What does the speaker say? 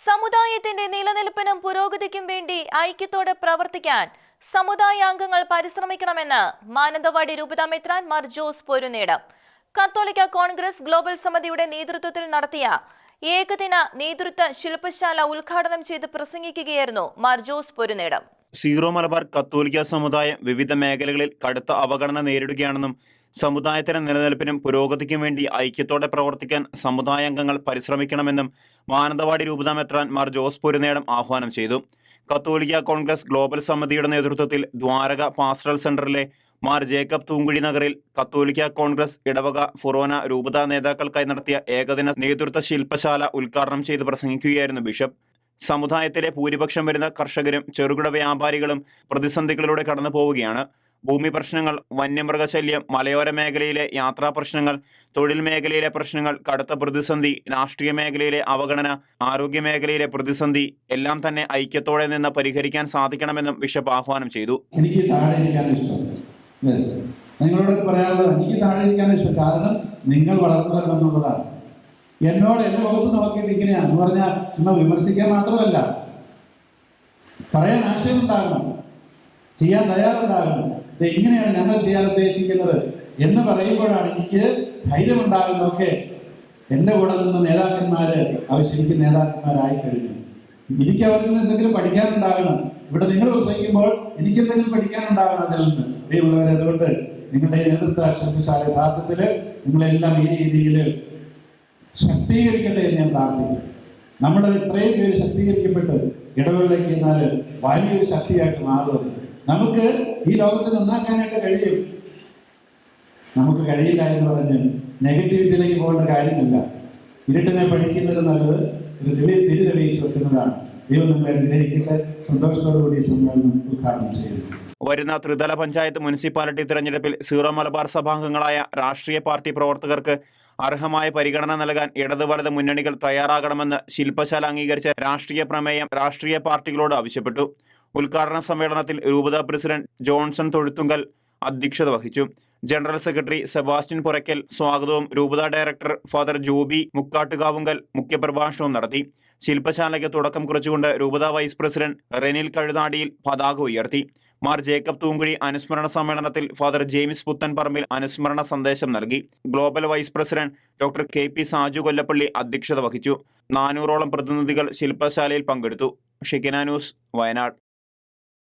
സമുദായത്തിന്റെ നിലനിൽപ്പിനും പുരോഗതിക്കും വേണ്ടി ഐക്യത്തോടെ പ്രവർത്തിക്കാൻ സമുദായാംഗങ്ങൾ പരിശ്രമിക്കണമെന്ന് മാനന്തവാടി രൂപതാ മെത്രാൻ മാർ ജോസ് പൊരുനേടം കത്തോലിക്ക കോൺഗ്രസ് ഗ്ലോബൽ സമിതിയുടെ നേതൃത്വത്തിൽ നടത്തിയ ഏകദിന നേതൃത്വ ശില്പശാല ഉദ്ഘാടനം ചെയ്ത് പ്രസംഗിക്കുകയായിരുന്നു മാർ ജോസ് പൊരുനേടം സീറോ മലബാർ കത്തോലിക്ക സമുദായം വിവിധ മേഖലകളിൽ കടുത്ത അവഗണന നേരിടുകയാണെന്നും സമുദായത്തിന്റെ നിലനിൽപ്പിനും പുരോഗതിക്കും വേണ്ടി ഐക്യത്തോടെ പ്രവർത്തിക്കാൻ സമുദായാംഗങ്ങൾ പരിശ്രമിക്കണമെന്നും മാനന്തവാടി രൂപതാ മെത്രാൻ മാർ ജോസ് പൊരുനേടം ആഹ്വാനം ചെയ്തു. കത്തോലിക്ക കോൺഗ്രസ് ഗ്ലോബൽ സമിതിയുടെ നേതൃത്വത്തിൽ ദ്വാരക പാസ്റ്ററൽ സെന്ററിലെ മാർ ജേക്കബ് തൂങ്കുഴി നഗറിൽ കത്തോലിക്ക കോൺഗ്രസ് ഇടവക ഫൊറോന രൂപതാ നേതാക്കൾക്കായി നടത്തിയ ഏകദിന നേതൃത്വ ശില്പശാല ഉദ്ഘാടനം ചെയ്ത് പ്രസംഗിക്കുകയായിരുന്നു ബിഷപ്പ്. സമുദായത്തിലെ ഭൂരിപക്ഷം വരുന്ന കർഷകരും ചെറുകിട വ്യാപാരികളും പ്രതിസന്ധികളിലൂടെ കടന്നു പോവുകയാണ് ഭൂമി പ്രശ്നങ്ങൾ വന്യമൃഗശല്യം മലയോര മേഖലയിലെ യാത്രാ പ്രശ്നങ്ങൾ തൊഴിൽ മേഖലയിലെ പ്രശ്നങ്ങൾ കടുത്ത പ്രതിസന്ധി രാഷ്ട്രീയ മേഖലയിലെ അവഗണന ആരോഗ്യ മേഖലയിലെ പ്രതിസന്ധി എല്ലാം തന്നെ ഐക്യത്തോടെ നിന്ന് പരിഹരിക്കാൻ സാധിക്കണമെന്നും ബിഷപ്പ് ആഹ്വാനം ചെയ്തു. എനിക്ക് താഴെ ഇഷ്ടം? നിങ്ങളോട് പറയാനുള്ളത് എനിക്ക് താഴെ ഇഷ്ടം. കാരണം നിങ്ങൾ വളർന്നു വരണമെന്നുള്ളതാണ് എന്നോട് എന്റെ മുഖത്ത് നോക്കിയിട്ട് ഇങ്ങനെയാണ്. എന്ന് പറഞ്ഞാൽ വിമർശിക്കാൻ മാത്രമല്ല. പറയാൻ ആശയമുണ്ടാകണം. ചെയ്യാൻ തയ്യാറുണ്ടാകുന്നു. ഇങ്ങനെയാണ് ഞങ്ങൾ ചെയ്യാൻ ഉദ്ദേശിക്കുന്നത്. എന്ന് പറയുമ്പോഴാണ് എനിക്ക് ധൈര്യമുണ്ടാകുന്നതൊക്കെ എന്റെ കൂടെ നിന്ന് നേതാക്കന്മാര് അവർ ശരിക്കും നേതാക്കന്മാരായി കഴിഞ്ഞു. എനിക്ക് അവരിൽ നിന്ന് എന്തെങ്കിലും പഠിക്കാനുണ്ടാകണം. ഇവിടെ നിങ്ങൾ പ്രസംഗിക്കുമ്പോൾ എനിക്ക് എന്തെങ്കിലും പഠിക്കാനുണ്ടാകണം അതിൽ നിന്ന്. ഇവിടെയുള്ളവരെ അതുകൊണ്ട് നിങ്ങളുടെ നേതൃത്വ ശില്പശാല യഥാർത്ഥത്തിൽ നിങ്ങളെല്ലാം ഈ രീതിയിൽ ശക്തീകരിക്കട്ടെ എന്ന് ഞാൻ പ്രാർത്ഥിക്കുന്നു. നമ്മൾ ഇത്രയും പേര് ശക്തീകരിക്കപ്പെട്ട് ഇടവേളയ്ക്ക് എന്നാൽ വലിയൊരു ശക്തിയായിട്ട് മാറും. നമുക്ക് ഈ ലോകത്തെ നന്നാക്കാനായിട്ട് കഴിയും. നമുക്ക് കഴിയില്ല എന്ന് പറഞ്ഞ് നെഗറ്റിവിറ്റിയിലേക്ക് പോകേണ്ട കാര്യമില്ല. ഇരുട്ടിനെ പഠിക്കുന്നത് നല്ലത് ഒരു തിരി തെളിയിച്ച് വെക്കുന്നതാണ്. ദൈവം നമ്മളെ അനുഗ്രഹിക്കട്ടെ. സന്തോഷത്തോടുകൂടി കൂടി സമ്മേളനം ഉദ്ഘാടനം ചെയ്യുന്നു. വരുന്ന ത്രിതല പഞ്ചായത്ത് മുനിസിപ്പാലിറ്റി തിരഞ്ഞെടുപ്പിൽ സീറോ മലബാർ സഭാംഗങ്ങളായ രാഷ്ട്രീയ പാർട്ടി പ്രവർത്തകർക്ക് അർഹമായ പരിഗണന നൽകാൻ ഇടത് വലത് മുന്നണികൾ തയ്യാറാകണമെന്ന് ശില്പശാല അംഗീകരിച്ച രാഷ്ട്രീയ പ്രമേയം രാഷ്ട്രീയ പാർട്ടികളോട് ആവശ്യപ്പെട്ടു. ഉദ്ഘാടന സമ്മേളനത്തിൽ രൂപത പ്രസിഡന്റ് ജോൺസൺ തൊഴുത്തുങ്കൽ അധ്യക്ഷത വഹിച്ചു. ജനറൽ സെക്രട്ടറി സെബാസ്റ്റ്യൻ പുറയ്ക്കൽ സ്വാഗതവും രൂപത ഡയറക്ടർ ഫാദർ ജോബി മുക്കാട്ടുകാവുങ്കൽ മുഖ്യപ്രഭാഷണവും നടത്തി. ശില്പശാലയ്ക്ക് തുടക്കം കുറിച്ചുകൊണ്ട് രൂപത വൈസ് പ്രസിഡന്റ് റെനിൽ കഴുതാടിയിൽ പതാക ഉയർത്തി. മാർ ജേക്കബ് തൂങ്കുഴി അനുസ്മരണ സമ്മേളനത്തിൽ ഫാദർ ജെയിംസ് പുത്തൻപറമ്പിൽ അനുസ്മരണ സന്ദേശം നൽകി. Global vice president doctor K P Saju Kollappally അധ്യക്ഷത വഹിച്ചു. നാനൂറോളം പ്രതിനിധികൾ ശില്പശാലയിൽ പങ്കെടുത്തു. Shekinah news Wayanad.